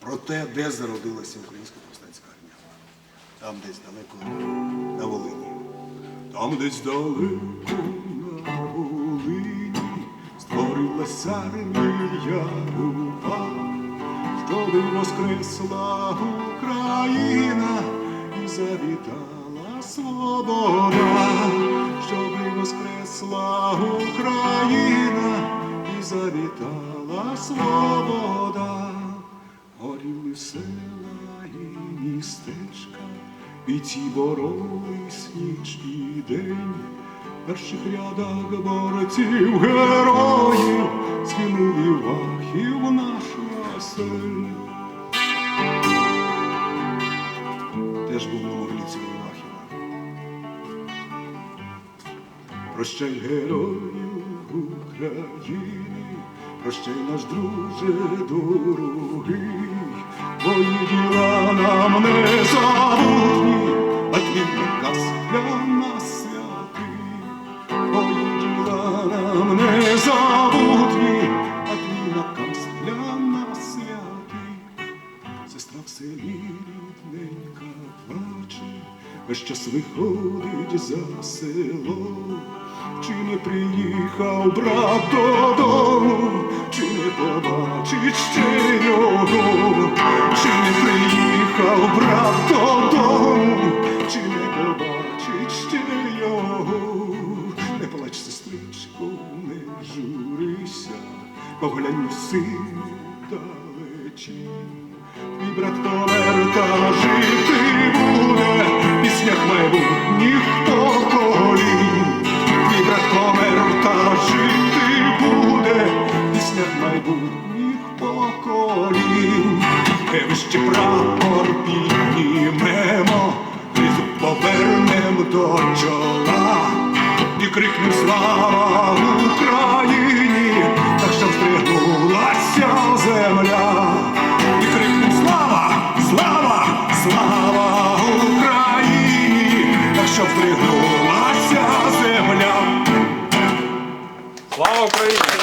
про те, де зародилася українська повстанська армія. Там десь далеко на Волині. Там десь далеко на Волині створилася армія упа, щоби воскресла Україна і завітала свобода, щоби воскресла Україна і завітала свобода, горіли села і містечка, бійці боролись ніч і день, перших рядах борців героїв скинув і вахів наш Василь. Теж був на могилі цього Вахіва. Прощай, герою України, прощай, наш друже дорогий, нам не забутні, а твій наказ для нас святий, твої діла нам не забутні, а твій наказ для нас святий. Сестра в селі рідненька плаче, весь час виходить за село. Чи не приїхав брат додому, чи не побачить ще його, чи не приїхав його, не плач, сестричко, не журися, поглянь сину далечі. Мій брат помер та жити буде, в піснях майбутніх поколінь. Мій брат помер та жити буде, в піснях майбутніх поколінь. Хай вище прапор піднімемо, повернем до чола і крикнем слава Україні, так що встрягнулася земля. І крикнув слава, слава, слава Україні, так що встрягнулася земля. Слава Україні!